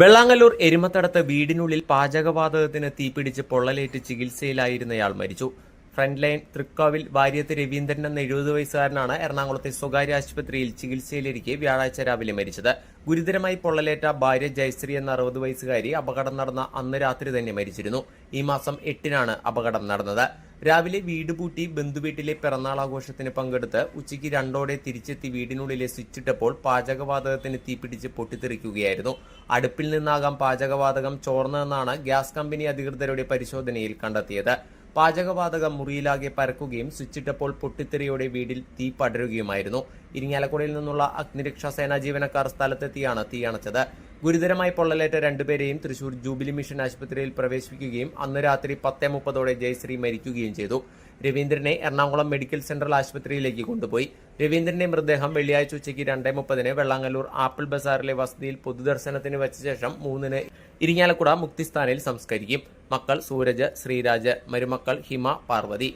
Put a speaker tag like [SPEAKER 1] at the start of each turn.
[SPEAKER 1] വെള്ളാങ്ങല്ലൂർ എരുമത്തടത്ത് വീടിനുള്ളിൽ പാചകവാതകത്തിന് തീപിടിച്ച് പൊള്ളലേറ്റ് ചികിത്സയിലായിരുന്നയാൾ മരിച്ചു. ഫ്രണ്ട് ലൈൻ തൃക്കാവിൽ വാര്യത്ത് രവീന്ദ്രൻ എന്ന എഴുപത് വയസ്സുകാരനാണ് എറണാകുളത്തെ സ്വകാര്യ ആശുപത്രിയിൽ ചികിത്സയിലിരിക്കെ വ്യാഴാഴ്ച രാവിലെ മരിച്ചത്. ഗുരുതരമായി പൊള്ളലേറ്റ ഭാര്യ ജയശ്രീ എന്ന അറുപത് വയസ്സുകാരി അപകടം നടന്ന അന്ന് രാത്രി തന്നെ മരിച്ചിരുന്നു. ഈ മാസം എട്ടിനാണ് അപകടം നടന്നത്. രാവിലെ വീട് പൂട്ടി ബന്ധുവീട്ടിലെ പിറന്നാൾ ആഘോഷത്തിന് പങ്കെടുത്ത് ഉച്ചയ്ക്ക് രണ്ടോടെ തിരിച്ചെത്തി വീടിനുള്ളിലെ സ്വിച്ചിട്ടപ്പോൾ പാചകവാതകത്തിന് തീപിടിച്ച് പൊട്ടിത്തെറിക്കുകയായിരുന്നു. അടുപ്പിൽ നിന്നാകാം പാചകവാതകം ചോർന്നതെന്നാണ് ഗ്യാസ് കമ്പനി അധികൃതരുടെ പരിശോധനയിൽ കണ്ടെത്തിയത്. പാചകവാതകം മുറിയിലാകെ പരക്കുകയും സ്വിച്ചിട്ടപ്പോൾ പൊട്ടിത്തെറിയോടെ വീടിൽ തീ പടരുകയുമായിരുന്നു. ഇരിങ്ങാലക്കുടയിൽ നിന്നുള്ള അഗ്നിരക്ഷാ സേനാ ജീവനക്കാർ സ്ഥലത്തെത്തിയാണ് തീ അണച്ചത്. ഗുരുതരമായി പൊള്ളലേറ്റ രണ്ടുപേരെയും തൃശൂർ ജൂബിലി മിഷൻ ആശുപത്രിയിൽ പ്രവേശിപ്പിക്കുകയും അന്ന് രാത്രി പത്തേ മുപ്പതോടെ ജയശ്രീ മരിക്കുകയും ചെയ്തു. രവീന്ദ്രനെ എറണാകുളം മെഡിക്കൽ സെൻട്രൽ ആശുപത്രിയിലേക്ക് കൊണ്ടുപോയി. രവീന്ദ്രന്റെ മൃതദേഹം വെള്ളിയാഴ്ച ഉച്ചയ്ക്ക് രണ്ടേ മുപ്പതിന് വെള്ളാങ്ങല്ലൂർ ആപ്പിൾ ബസാറിലെ വസതിയിൽ പൊതുദർശനത്തിന് വെച്ച ശേഷം മൂന്നിന് ഇരിങ്ങാലക്കുട മുക്തിസ്ഥാനിൽ സംസ്കരിക്കും. മക്കൾ സൂരജ് ശ്രീരാജ് മരുമക്കൾ ഹിമ പാർവതി.